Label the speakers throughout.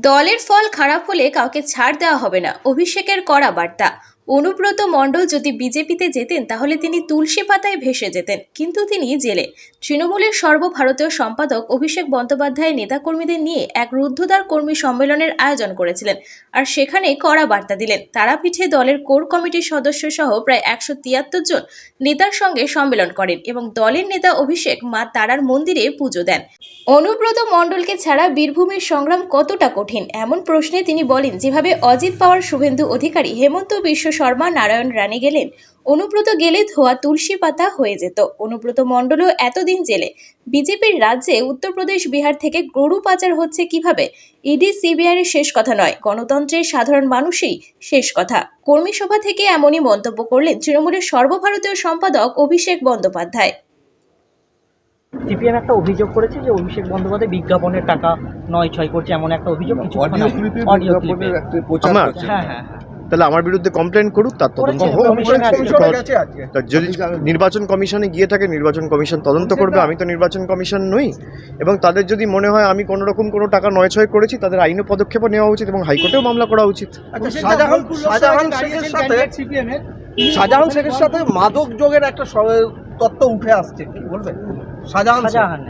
Speaker 1: দলের ফল খারাপ হলে কাউকে ছাড় দেওয়া হবে না। অভিষেকের কড়া বার্তা। অনুব্রত মণ্ডল যদি বিজেপিতে যেতেন, তাহলে তিনি তুলসী পাতায় ভেসে যেতেন। কিন্তু তিনি জেলে। তৃণমূলের সর্বভারতীয় সম্পাদক অভিষেক বন্দ্যোপাধ্যায় নেতাকর্মীদের নিয়ে এক রুদ্ধদ্বার কর্মী সম্মেলনের আয়োজন করেছিলেন আর সেখানে কড়া বার্তা দিলেন। তারাপীঠে দলের কোর কমিটির সদস্য সহ প্রায় একশো তিয়াত্তর জন নেতার সঙ্গে সম্মেলন করেন এবং দলের নেতা অভিষেক মা তারার মন্দিরে পুজো দেন। অনুব্রত মণ্ডলকে ছাড়া বীরভূমের সংগ্রাম কতটা কঠিন? এমন প্রশ্নে তিনি বলেন, যেভাবে অজিত পাওয়ার শুভেন্দু অধিকারী, হেমন্ত বিশ্ব শর্মা নারায়ণ রানে গেলেন। অনুব্রত গেলে ধোয়া তুলসী পাতা হয়ে যেত। অনুব্রত মণ্ডলও এতদিন জেলে। বিজেপির রাজ্যে উত্তরপ্রদেশ বিহার থেকে গরু পাচার হচ্ছে কীভাবে? ইডি সিবিআইয়ের শেষ কথা নয়। গণতন্ত্রের সাধারণ মানুষই শেষ কথা। কর্মী সভা থেকে এমনই মন্তব্য করলেন তৃণমূলের সর্বভারতীয় সম্পাদক অভিষেক বন্দ্যোপাধ্যায়।
Speaker 2: সিপিএম একটা অভিযোগ করেছে যে অভিষেক বন্দ্যোপাধ্যায় বিজ্ঞাপনের টাকা নয় ছয় করছে এমন একটা অভিযোগ। কিছু
Speaker 3: অডিও ক্লিপে।
Speaker 2: হ্যাঁ হ্যাঁ হ্যাঁ।
Speaker 4: তাহলে আমার বিরুদ্ধে কমপ্লেন করুক তার তদন্ত হোক। যদি নির্বাচন কমিশনে গিয়ে থাকে নির্বাচন কমিশন তদন্ত করবে। আমি তো নির্বাচন কমিশন নই। এবং তাদের যদি মনে হয় আমি কোনো রকম কোনো টাকা নয় ছয় করেছি তাদের আইনও পদক্ষেপও নেওয়া উচিত এবং হাইকোর্টেও মামলা করা উচিত।
Speaker 3: আচ্ছা, শাহজাহান শেখের সাথে শাহজাহান শেখের সাথে মাদক যোগের একটা তত্ত্ব উঠে আসছে। কি বলবেন শাহজাহান
Speaker 2: শাহজাহান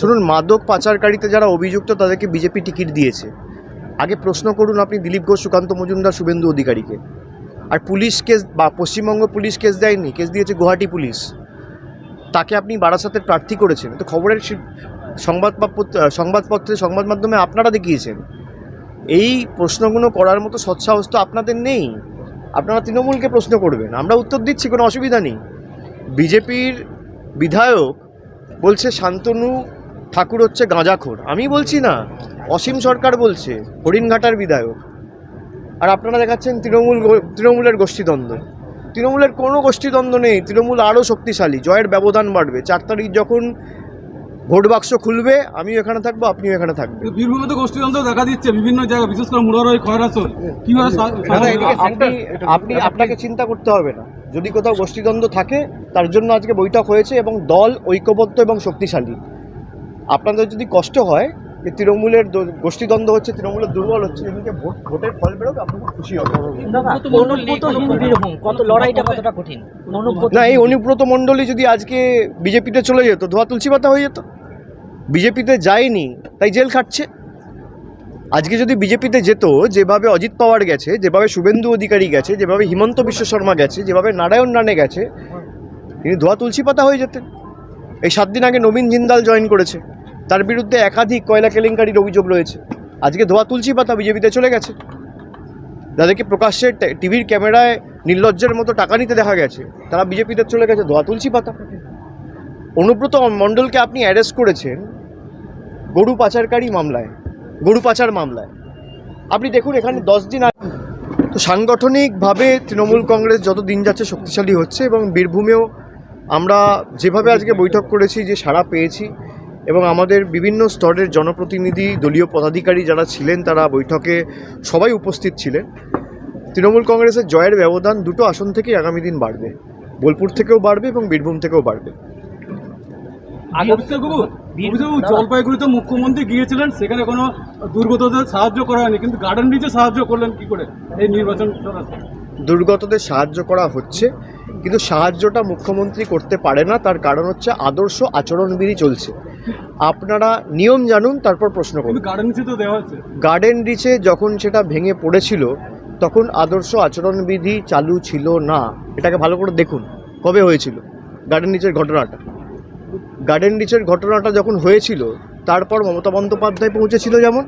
Speaker 4: শুনুন মাদক পাচারকারীতে যারা অভিযুক্ত তাদেরকে বিজেপি টিকিট দিয়েছে। আগে প্রশ্ন করুন আপনি দিলীপ ঘোষ, সুকান্ত মজুমদার, শুভেন্দু অধিকারীকে। আর পুলিশ কেস বা পশ্চিমবঙ্গ পুলিশ কেস দেয়নি, কেস দিয়েছে গুয়াহাটি পুলিশ। তাকে আপনি বারাসাতের প্রার্থী করেছেন। তো খবরের সংবাদ সংবাদপত্রে, সংবাদ মাধ্যমে আপনারা দেখিয়েছেন। এই প্রশ্নগুলো করার মতো সৎসাহস তো আপনাদের নেই। আপনারা তৃণমূলকে প্রশ্ন করবেন। আমরা উত্তর দিচ্ছি, কোনো অসুবিধা নেই। বিজেপির বিধায়ক বলছে, শান্তনু ঠাকুর হচ্ছে গাঁজাখোর। আমি বলছি না অসীম সরকার বলছে হরিণঘাটার বিধায়ক। আর আপনারা দেখাচ্ছেন তৃণমূল তৃণমূলের গোষ্ঠীদ্বন্দ্ব। তৃণমূলের কোনো গোষ্ঠীদ্বন্দ্ব নেই তৃণমূল আরও শক্তিশালী জয়ের ব্যবধান বাড়বে। চার তারিখ যখন ভোট বাক্স খুলবে আমিও এখানে থাকব আপনিও এখানে থাকবেন।
Speaker 5: বীরভূমে তো গোষ্ঠীতন্ত্র দেখা দিচ্ছে বিভিন্ন জায়গায় বিশেষ করে মুরারই খয়রাসল কীভাবে
Speaker 4: আপনি আপনি আপনাকে চিন্তা করতে হবে না। যদি কোথাও গোষ্ঠীদ্বন্দ্ব থাকে তার জন্য আজকে বৈঠক হয়েছে এবং দল ঐক্যবদ্ধ এবং শক্তিশালী। আপনাদের যদি কষ্ট হয় যে তৃণমূলের গোষ্ঠীদ্বন্দ্ব হচ্ছে তৃণমূলের দুর্বল হচ্ছে এদিকে ভোট ভোটের ফল বেরোবে আপনি খুব খুশি হবেন।
Speaker 2: অনুব্রত
Speaker 4: না এই অনুব্রত মণ্ডলী যদি আজকে বিজেপিতে চলে যেত ধোয়া তুলসী পাতা হয়ে যেত বিজেপিতে যায়নি তাই জেল খাটছে। আজকে যদি বিজেপিতে যেত যেভাবে অজিত পাওয়ার গেছে যেভাবে শুভেন্দু অধিকারী গেছে যেভাবে হিমন্ত বিশ্ব শর্মা গেছে যেভাবে নারায়ণ রানে গেছে তিনি ধোয়া তুলসী পাতা হয়ে যেতেন। এই সাত দিন আগে নবীন জিন্দাল জয়েন করেছে। তার বিরুদ্ধে একাধিক কয়লা কেলেঙ্কারির অভিযোগ রয়েছে। আজকে ধোয়া তুলসী পাতা বিজেপিতে চলে গেছে। যাদেরকে প্রকাশ্যে টিভির ক্যামেরায় নির্লজ্জের মতো টাকা নিতে দেখা গেছে। তারা বিজেপিতে চলে গেছে, ধোয়া তুলসী পাতা অনুব্রত মণ্ডলকে আপনি অ্যারেস্ট করেছেন গরু পাচারকারী মামলায়, গরু পাচার মামলায়। আপনি দেখুন এখানে দশ দিন আগে তো সাংগঠনিকভাবে তৃণমূল কংগ্রেস যত দিন যাচ্ছে শক্তিশালী হচ্ছে এবং বীরভূমেও আমরা যেভাবে আজকে বৈঠক করেছি, যে সাড়া পেয়েছি এবং আমাদের বিভিন্ন স্তরের জনপ্রতিনিধি দলীয় পদাধিকারী যারা ছিলেন তারা বৈঠকে সবাই উপস্থিত ছিলেন। তৃণমূল কংগ্রেসের জয়ের ব্যবধান দুটো আসন থেকেই আগামী দিন বাড়বে। বোলপুর থেকেও বাড়বে এবং বীরভূম থেকেও বাড়বে।
Speaker 5: জলপাইগুড়িতে মুখ্যমন্ত্রী গিয়েছিলেন সেখানে কোনো দুর্গতদের সাহায্য করা হয়নি। কিন্তু গার্ডেন রিচে সাহায্য করলেন কি করে এই নির্বাচন
Speaker 4: দুর্গতদের সাহায্য করা হচ্ছে কিন্তু সাহায্যটা মুখ্যমন্ত্রী করতে পারে না। তার কারণ হচ্ছে আদর্শ আচরণবিধি চলছে। আপনারা নিয়ম জানুন তারপর প্রশ্ন করুন।
Speaker 5: গার্ডেন রিচে তো দেওয়া হচ্ছে
Speaker 4: গার্ডেন রিচে যখন সেটা ভেঙে পড়েছিল তখন আদর্শ আচরণবিধি চালু ছিল না। এটাকে ভালো করে দেখুন কবে হয়েছিল গার্ডেন রিচের ঘটনাটা। গার্ডেন রিচের ঘটনাটা যখন হয়েছিল তারপর মমতা বন্দ্যোপাধ্যায় পৌঁছেছিল যেমন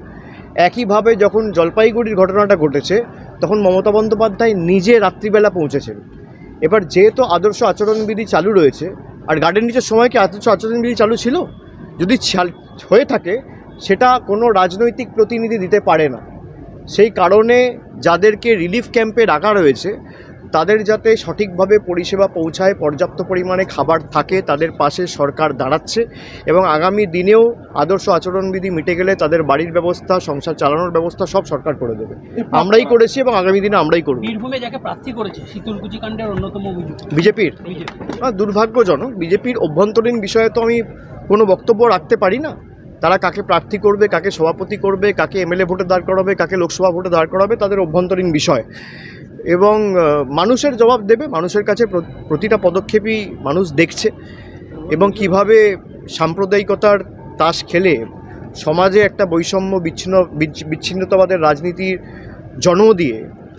Speaker 4: একইভাবে যখন জলপাইগুড়ির ঘটনাটা ঘটেছে তখন মমতা বন্দ্যোপাধ্যায় নিজে রাত্রিবেলা পৌঁছেছেন। এবার যেহেতু আদর্শ আচরণবিধি চালু রয়েছে আর গার্ডেন রিচের সময় কি আদর্শ আচরণবিধি চালু ছিল? যদি হয়ে থাকে সেটা কোনো রাজনৈতিক প্রতিনিধি দিতে পারে না। সেই কারণে যাদেরকে রিলিফ ক্যাম্পে রাখা রয়েছে তাদের যাতে সঠিকভাবে পরিষেবা পৌঁছায় পর্যাপ্ত পরিমাণে খাবার থাকে তাদের পাশে সরকার দাঁড়াচ্ছে এবং আগামী দিনেও আদর্শ আচরণবিধি মিটে গেলে তাদের বাড়ির ব্যবস্থা সংসার চালানোর ব্যবস্থা সব সরকার করে দেবে। আমরাই করেছি এবং আগামী দিনে আমরাই করব।
Speaker 2: বীরভূমে যাকে প্রার্থী করেছে শীতলকুচি কাণ্ডের অন্যতম
Speaker 4: বিজেপির? দুর্ভাগ্যজনক বিজেপির অভ্যন্তরীণ বিষয়ে তো আমি কোনো বক্তব্য রাখতে পারি না? তারা কাকে প্রার্থী করবে, কাকে সভাপতি করবে, কাকে এমএলএ ভোটে দাঁড় করাবে, কাকে লোকসভা ভোটে দাঁড় করাবে, তাদের অভ্যন্তরীণ বিষয়। এবং মানুষের জবাব দেবে, মানুষের কাছে প্রতিটা পদক্ষেপই মানুষ দেখছে। এবং কীভাবে সাম্প্রদায়িকতার তাস খেলে সমাজে একটা বৈষম্য বিচ্ছিন্ন বিচ্ছিন্নতাবাদের রাজনীতির জন্ম দিয়ে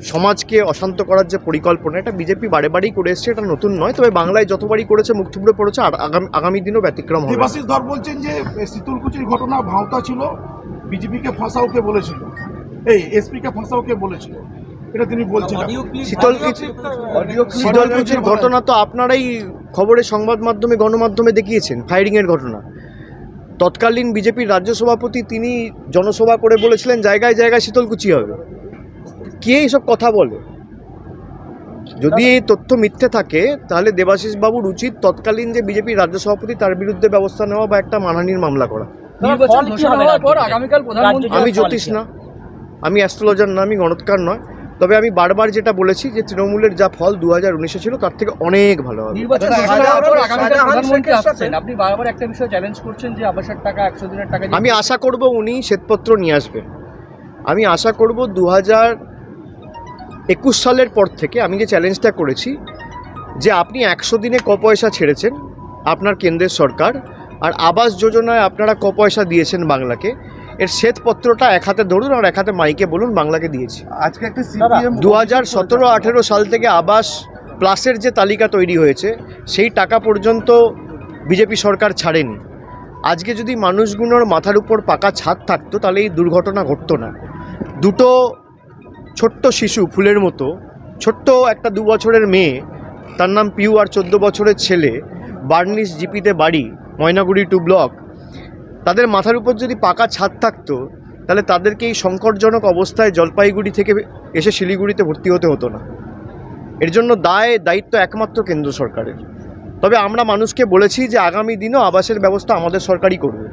Speaker 4: সমাজকে অশান্ত করার যে পরিকল্পনা এটা বিজেপি বারে বারেই করে এসছে এটা নতুন নয়। তবে বাংলায় যতবারই করেছে মুখ থুবড়ে পড়েছে আর আগামী আগামী দিনও ব্যতিক্রম হবে।
Speaker 6: দেবাশিস ধর বলছেন যে শীতলকুচির ঘটনা ভাওতা ছিল বিজেপিকে ফাঁসাওকে বলেছিল? এই এসপিকে ফাঁসাওকে বলেছিল? এটা তিনি বলছেন।
Speaker 4: শীতলকুচির ঘটনা তো আপনারাই খবরে সংবাদ মাধ্যমে গণমাধ্যমে দেখিয়েছেন ফায়ারিংয়ের ঘটনা। তৎকালীন বিজেপির রাজ্য সভাপতি তিনি জনসভা করে বলেছিলেন জায়গায় জায়গায় শীতলকুচি হবে। কে এইসব কথা বলে? যদি এই তথ্য মিথ্যে থাকে তাহলে দেবাশিস বাবুর উচিত তৎকালীন যে বিজেপির রাজ্য সভাপতি তার বিরুদ্ধে ব্যবস্থা নেওয়া বা একটা মানহানির মামলা করা। আমি জ্যোতিষ না আমি অ্যাস্ট্রোলজার না আমি গণৎকার নয়। তবে আমি বারবার যেটা বলেছি যে তৃণমূলের যা ফল দু হাজার উনিশে ছিল তার থেকে অনেক ভালো হবে। আমি আশা করব উনি শ্বেতপত্র নিয়ে আসবেন। আমি আশা করব দু হাজার একুশ সালের পর থেকে আমি যে চ্যালেঞ্জটা করেছি যে আপনি একশো দিনে ক পয়সা ছেড়েছেন আপনার কেন্দ্রের সরকার আর আবাস যোজনায় আপনারা ক পয়সা দিয়েছেন বাংলাকে এর শ্বেতপত্রটা এক হাতে ধরুন আর এক হাতে মাইকে বলুন বাংলাকে দিয়েছি।
Speaker 3: আজকে একটা
Speaker 4: দু হাজার সতেরো আঠেরো সাল থেকে আবাস প্লাসের যে তালিকা তৈরি হয়েছে সেই টাকা পর্যন্ত বিজেপি সরকার ছাড়েনি। আজকে যদি মানুষগুলোর মাথার উপর পাকা ছাদ থাকতো তাহলে এই দুর্ঘটনা ঘটতো না। দুটো ছোট্ট শিশু ফুলের মতো, ছোট্ট একটা দু বছরের মেয়ে, তার নাম পিউ আর চোদ্দ বছরের ছেলে, বার্নিশ জিপিতে বাড়ি, ময়নাগুড়ি টু ব্লক। তাদের মাথার উপর যদি পাকা ছাদ থাকতো, তাহলে তাদেরকে এই সংকটজনক অবস্থায় জলপাইগুড়ি থেকে এসে শিলিগুড়িতে ভর্তি হতে হতো না। এর জন্য দায়, দায়িত্ব একমাত্র কেন্দ্র সরকারের। তবে আমরা মানুষকে বলেছি যে আগামী দিনও আবাসের ব্যবস্থা আমাদের সরকারই করবে।